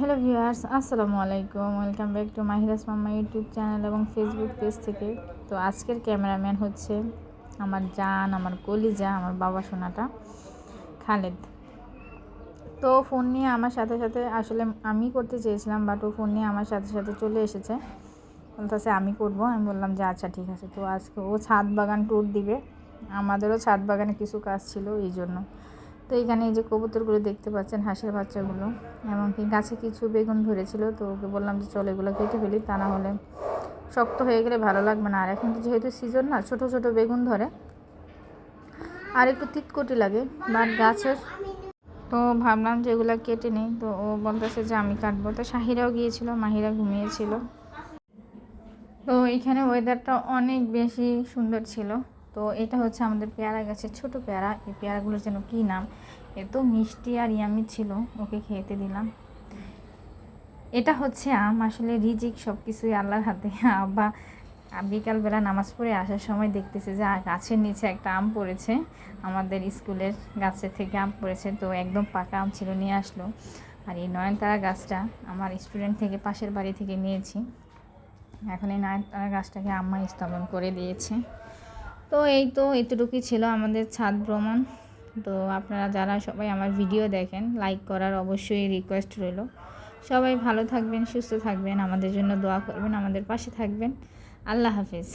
Hello viewers, আসসালামু আলাইকুম। Welcome back to Mahira's mamma YouTube channel এবং ফেসবুক পেজ থেকে। তো আজকের ক্যামেরাম্যান হচ্ছে আমার জান, আমার কলিজা, আমার বাবা সোনাটা, খালেদ। তো ফোন নিয়ে আমার সাথে সাথে আসলে আমি করতে চেয়েছিলাম, বাট ও ফোন নিয়ে আমার সাথে সাথে চলে এসেছে। বলতেছে, আমি করব? আমি বললাম যে আচ্ছা ঠিক আছে। তো আজকে ও ছাদ বাগান ট্যুর দিবে। আমাদেরও ছাদ বাগানে কিছু কাজ ছিল, এই জন্য। তো এখানে এই যে কবুতরগুলো দেখতে পাচ্ছেন, হাঁসের বাচ্চাগুলো। এমনকি গাছে কিছু বেগুন ধরেছিল, তো ওকে বললাম যে চলো এগুলো কেটে ফেলি, তা না হলে শক্ত হয়ে গেলে ভালো লাগবে না। আর এখন তো যেহেতু সিজন না, ছোট ছোট বেগুন ধরে। আর একটু তিতকটি লাগে, বাট গাছের তো ভাবলাম যে এগুলো কেটে নেই, তো ও বলতেছে যে আমি কাটবো। তো শাহিরাও গিয়েছিল, মাহিরা ঘুমিয়েছিল। তো এখানে ওয়েদারটা অনেক বেশি সুন্দর ছিল। তো এটা হচ্ছে আমাদের পেয়ারা গাছের ছোট পেয়ারা। এই পেয়ারাগুলোর যেন কী নাম? এত মিষ্টি আর ইয়ামি ছিল, ওকে খেতে দিলাম। এটা হচ্ছে আম, আসলে রিজিক সব কিছুই আল্লাহর হাতে। বা বিকালবেলা নামাজ পড়ে আসার সময় দেখতেছে যে গাছের নিচে একটা আম পড়েছে, আমাদের স্কুলের গাছের থেকে আম পড়েছে, তো একদম পাকা আম ছিল, নিয়ে আসলো। আর এই নয়নতারা গাছটা আমার স্টুডেন্ট থেকে পাশের বাড়ি থেকে নিয়েছি। এখন এই নয়নতারা গাছটাকে আম্মা স্থাপন করে দিয়েছে। তো এই তো এতটুকুই ছিল আমাদের ছাদ ভ্রমণ। তো আপনারা যারা সবাই আমার ভিডিও দেখেন লাইক করার অবশ্যই রিকোয়েস্ট রইল। সবাই ভালো থাকবেন, সুস্থ থাকবেন, আমাদের জন্য দোয়া করবেন, আমাদের পাশে থাকবেন। আল্লাহ হাফিজ।